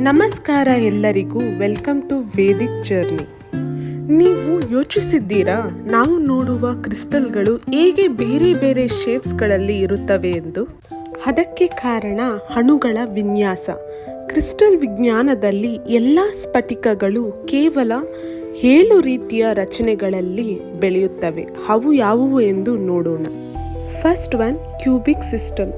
ನಮಸ್ಕಾರ ಎಲ್ಲರಿಗೂ welcome to Vedic journey. ನೀವು ಯೋಚಿಸಿದ್ದೀರಾ, ನಾವು ನೋಡುವ ಕ್ರಿಸ್ಟಲ್ಗಳು ಹೇಗೆ ಬೇರೆ ಬೇರೆ ಶೇಪ್ಸ್ಗಳಲ್ಲಿ ಇರುತ್ತವೆ ಎಂದು? ಅದಕ್ಕೆ ಕಾರಣ ಅಣುಗಳ ವಿನ್ಯಾಸ. ಕ್ರಿಸ್ಟಲ್ ವಿಜ್ಞಾನದಲ್ಲಿ ಎಲ್ಲ ಸ್ಫಟಿಕಗಳು ಕೇವಲ ಏಳು ರೀತಿಯ ರಚನೆಗಳಲ್ಲಿ ಬೆಳೆಯುತ್ತವೆ. ಅವು ಯಾವುವು ಎಂದು ನೋಡೋಣ. First one cubic system.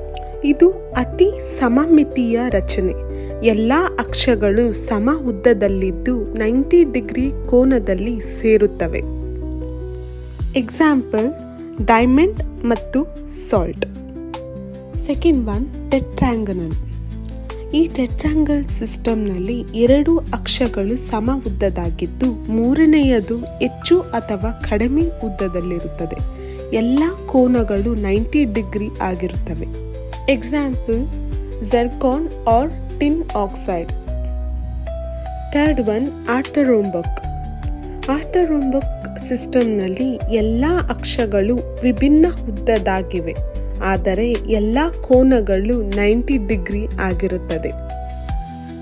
ಇದು ಅತಿ ಸಮಮಿತಿಯ ರಚನೆ. ಎಲ್ಲ ಅಕ್ಷಗಳು ಸಮ ಉದ್ದದಲ್ಲಿದ್ದು ನೈಂಟಿ ಡಿಗ್ರಿ ಕೋನದಲ್ಲಿ ಸೇರುತ್ತವೆ. ಎಕ್ಸಾಂಪಲ್ ಡೈಮಂಡ್ ಮತ್ತು ಸಾಲ್ಟ್ ಸೆಕೆಂಡ್ ಒನ್ ಟೆಟ್ರಾಂಗನಲ್ ಈ ಟೆಟ್ರಾಂಗಲ್ ಸಿಸ್ಟಮ್ನಲ್ಲಿ ಎರಡು ಅಕ್ಷಗಳು ಸಮ ಉದ್ದದಾಗಿದ್ದು ಮೂರನೆಯದು ಹೆಚ್ಚು ಅಥವಾ ಕಡಿಮೆ ಉದ್ದದಲ್ಲಿರುತ್ತದೆ. ಎಲ್ಲ ಕೋನಗಳು ನೈಂಟಿ ಡಿಗ್ರಿ ಆಗಿರುತ್ತವೆ. Example zircon or tin oxide third one orthorhombic orthorhombic ಸಿಸ್ಟಮ್ನಲ್ಲಿ ಎಲ್ಲ ಅಕ್ಷಗಳು ವಿಭಿನ್ನ ಉದ್ದದಾಗಿವೆ ಆದರೆ ಎಲ್ಲ ಕೋನಗಳು ನೈಂಟಿ ಡಿಗ್ರಿ ಆಗಿರುತ್ತದೆ.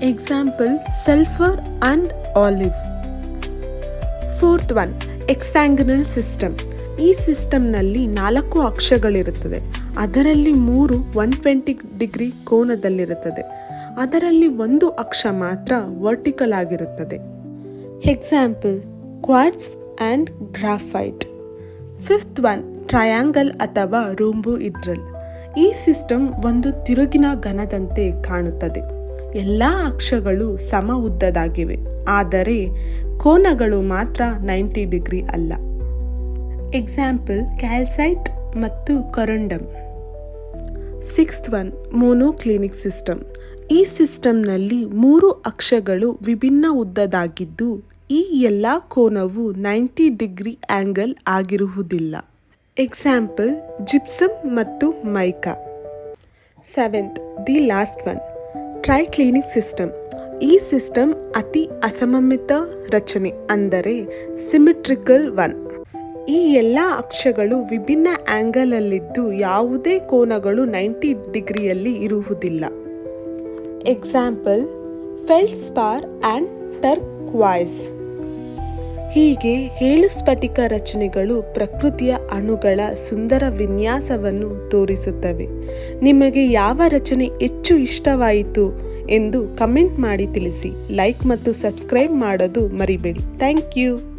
Example sulphur and olive fourth one hexagonal system ಈ ಸಿಸ್ಟಮ್ನಲ್ಲಿ ನಾಲ್ಕು ಅಕ್ಷಗಳಿರುತ್ತದೆ ಅದರಲ್ಲಿ ಮೂರು ಒನ್ ಟ್ವೆಂಟಿ ಡಿಗ್ರಿ ಕೋನದಲ್ಲಿರುತ್ತದೆ. ಅದರಲ್ಲಿ ಒಂದು ಅಕ್ಷ ಮಾತ್ರ ವರ್ಟಿಕಲ್ ಆಗಿರುತ್ತದೆ. Example quartz and graphite fifth one triangle ಅಥವಾ ರೂಂಬು ಇಡ್ರಲ್ ಈ ಸಿಸ್ಟಮ್ ಒಂದು ತಿರುಗಿನ ಘನದಂತೆ ಕಾಣುತ್ತದೆ. ಎಲ್ಲ ಅಕ್ಷಗಳು ಸಮ ಉದ್ದದಾಗಿವೆ. ಆದರೆ, ಕೋನಗಳು ಮಾತ್ರ ನೈಂಟಿ ಡಿಗ್ರಿ ಅಲ್ಲ. ಎಕ್ಸಾಂಪಲ್ ಕ್ಯಾಲ್ಸೈಟ್ ಮತ್ತು corundum. Sixth one monoclinic system ಈ ಸಿಸ್ಟಮ್ನಲ್ಲಿ ಮೂರು ಅಕ್ಷಗಳು ವಿಭಿನ್ನ ಉದ್ದದಾಗಿದ್ದು ಈ ಎಲ್ಲ ಕೋನವು ನೈಂಟಿ ಡಿಗ್ರಿ ಆ್ಯಂಗಲ್ ಆಗಿರುವುದಿಲ್ಲ. ಎಕ್ಸಾಂಪಲ್ ಜಿಪ್ಸಮ್ ಮತ್ತು mica seventh the last one triclinic system ಈ ಸಿಸ್ಟಮ್ ಅತಿ ಅಸಮಮಿತ ರಚನೆ ಅಂದರೆ ಸಿಮಿಟ್ರಿಕಲ್ ಒನ್ ಈ ಎಲ್ಲ ಅಕ್ಷಗಳು ವಿಭಿನ್ನ ಆ್ಯಂಗಲಲ್ಲಿದ್ದು ಯಾವುದೇ ಕೋನಗಳು ನೈಂಟಿ ಡಿಗ್ರಿಯಲ್ಲಿ ಇರುವುದಿಲ್ಲ. ಎಕ್ಸಾಂಪಲ್ ಫೆಲ್ಸ್ಪಾರ್ ಆ್ಯಂಡ್ ಟರ್ಕ್ವಾಯ್ಸ್ ಹೀಗೆ ಏಳು ಸ್ಫಟಿಕ ರಚನೆಗಳು ಪ್ರಕೃತಿಯ ಅಣುಗಳ ಸುಂದರ ವಿನ್ಯಾಸವನ್ನು ತೋರಿಸುತ್ತವೆ. ನಿಮಗೆ ಯಾವ ರಚನೆ ಹೆಚ್ಚು ಇಷ್ಟವಾಯಿತು ಎಂದು ಕಮೆಂಟ್ ಮಾಡಿ ತಿಳಿಸಿ. ಲೈಕ್ ಮತ್ತು ಸಬ್ಸ್ಕ್ರೈಬ್ ಮಾಡೋದು ಮರಿಬೇಡಿ. Thank you